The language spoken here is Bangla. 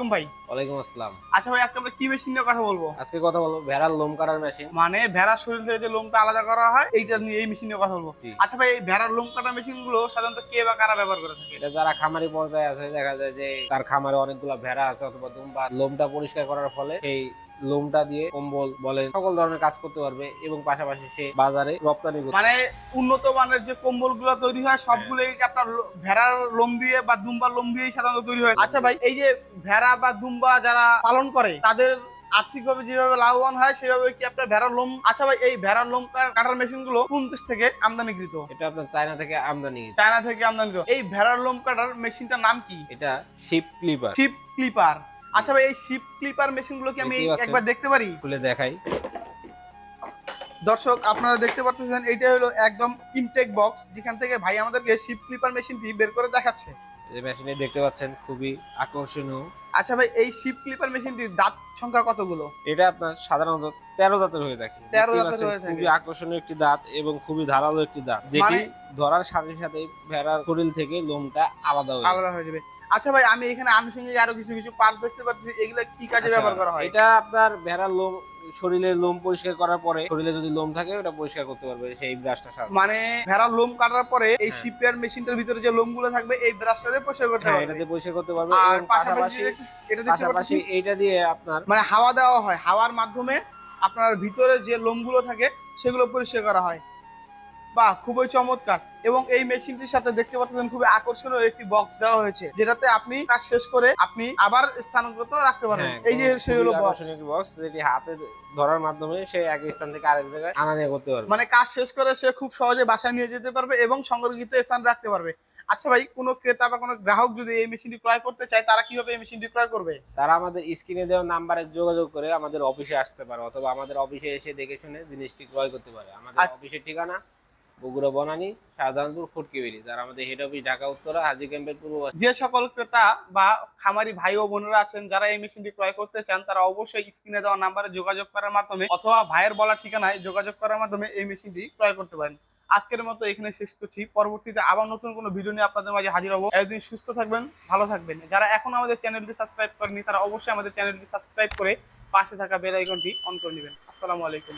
ওয়ালাইকুম আসসালাম। আচ্ছা ভাই আজকে আমরা কি মেশিন নিয়ে কথা বলব? আজকে কথা বলব ভেড়ার লোম কাটার মেশিন মানে ভেড়ার শরীর থেকে যে লোমটা আলাদা করা হয় এইটা নিয়ে এই মেশিন নিয়ে কথা বলব। জি। আচ্ছা ভাই এই ভেড়ার লোম কাটা মেশিনগুলো সাধারণত কে বা কারা ব্যবহার করে থাকে? এটা যারা খামারি পর্যায়ে আছে দেখা যায় যে তার খামারে অনেকগুলো ভেড়া আছে অথবা দুম্বা। লোমটা পরিষ্কার করার ফলে সেই লোমটা দিয়ে কম্বল বলেন সকল ধরনের কাজ করতে পারবে এবং পাশাপাশি সে বাজারে রপ্তানি করতে মানে উন্নত মানের যে কম্বলগুলো তৈরি হয় সবগুলোই আপনার ভেড়ার লোম দিয়ে বা দুম্বার লোম দিয়ে সাধারণত তৈরি হয়? আচ্ছা ভাই এই যে ভেড়া বা দুম্বা যারা পালন করে তাদের আর্থিকভাবে যেভাবে লাভবান হয় সেভাবে কি আপনার ভেড়ার লোম? আচ্ছা ভাই এই ভেড়ার লোম কাটার মেশিনগুলো কোন দেশ থেকে আমদানিকৃত? এটা আপনার চায়না থেকে আমদানি। চায়না থেকে আমদানিকৃত। এই ভেড়ার লোম কাটার মেশিনটার নাম কি? এটা শিপ ক্লিপার। Sheep clipper. আচ্ছা ভাই এই শিপ ক্লিপার মেশিনগুলো কি আমি একবার দেখতে পারি? খুলে দেখাই। দর্শক আপনারা দেখতে পারতেছেন এইটা হলো একদম ইনটেক বক্স যেখান থেকে ভাই আমাদেরকে শিপ ক্লিপার মেশিনটি বের করে দেখাচ্ছে। এই মেশিনে দেখতে পাচ্ছেন খুবই আকর্ষণীয়। আচ্ছা ভাই এই শিপ ক্লিপার মেশিনটির দাঁত সংখ্যা কতগুলো? এটা আপনার সাধারণত তেরো দাঁতের হয়ে থাকে। 13 দেখতেই দাঁতের হয়ে থাকে। খুবই আকর্ষণীয় একটি দাঁত এবং খুবই ধারালো একটি দাঁত যেটি মানে- ধরার সাথে সাথে ভেড়ার শরীর থেকে লোমটা আলাদা হয়ে আলাদা হয়ে যাবে। আচ্ছা ভাই আমি এখানে আনুষঙ্গিক আরও কিছু কিছু পার্ট দেখতে পাচ্ছি এগুলো কি কাজে আচ্ছা, ব্যবহার করা হয়? এটা আপনার ভেড়ার লোম শরীরের লোম পরিষ্কার করার পরে শরীরে যদি লোম থাকে ওটা পরিষ্কার করতে পারবে সেই ব্রাশটা সাহায্যে মানে ভেড়ার লোম কাটার পরে এই হ্যাঁ। শিপের মেশিনটার ভিতরে যে লোমগুলো থাকবে এই ব্রাশটা দিয়ে পরিষ্কার করতে হ্যাঁ হবে এটাতে পরিষ্কার করতে পারবে আর পাশাপাশি এটা দেখতে পাশাপাশি পাচ্ছি এইটা দিয়ে আপনার মানে হাওয়া দেওয়া হয়। হাওয়ার মাধ্যমে আপনার ভিতরে যে লোমগুলো থাকে সেগুলো পরিষ্কার করা হয়। বাহ খুবই চমৎকার। এবং এই মেশিনটির সাথে দেখতে পাচ্ছেন খুবই আকর্ষণীয় একটি বক্স দেওয়া হয়েছে যেটাতে আপনি কাজ শেষ করে আপনি আবার স্থানগত রাখতে পারবেন। হ্যাঁ, এই যে সেই হলো বক্স যেটি হাতে ধরার মাধ্যমে সে এক স্থান থেকে আরেক জায়গায় আনা নিয়ে করতে পারবে। মানে কাজ শেষ করে সে খুব সহজে বাসায় নিয়ে যেতে পারবে এবং সংরক্ষিত স্থান রাখতে পারবে। আচ্ছা ভাই কোনো ক্রেতা বা কোনো গ্রাহক যদি এই মেশিনটি ক্রয় করতে চায় তারা কীভাবে এই মেশিনটি ক্রয় করবে? তারা আমাদের স্ক্রিনে দেওয়া নাম্বারে যোগাযোগ করে আমাদের অফিসে আসতে পারে অথবা আমাদের অফিসে এসে দেখে শুনে জিনিসটি ক্রয় করতে পারে। আমাদের আচ্ছা। অফিসের ঠিকানা বগুড়া বনানী, শাহজাহানপুর ফুটকিবিরি যারা আমাদের হেড অফিস ঢাকা, উত্তরা, হাজি ক্যাম্পের পূর্ব যে সকল ক্রেতা বা খামারি ভাই ও বোনেরা আছেন, যারা এই মেশিনটি ক্রয় করতে চান, তারা অবশ্যই স্ক্রিনে দেওয়া নাম্বারে যোগাযোগ করার মাধ্যমে অথবা ভাইয়ের বলা ঠিকানায় যোগাযোগ করার মাধ্যমে এই মেশিনটি ক্রয় করতে পারেন। আজকের মতো এখানে শেষ করছি। পরবর্তীতে আবার নতুন কোনো ভিডিও নিয়ে আপনাদের মাঝে হাজির হব। একদিন সুস্থ থাকবেন, ভালো থাকবেন। যারা এখন আমাদের চ্যানেলটি সাবস্ক্রাইব করেনি তারা অবশ্যই আমাদের চ্যানেলটি সাবস্ক্রাইব করে পাশে থাকা বেল আইকনটি অন করে নেবেন। আসসালামু আলাইকুম।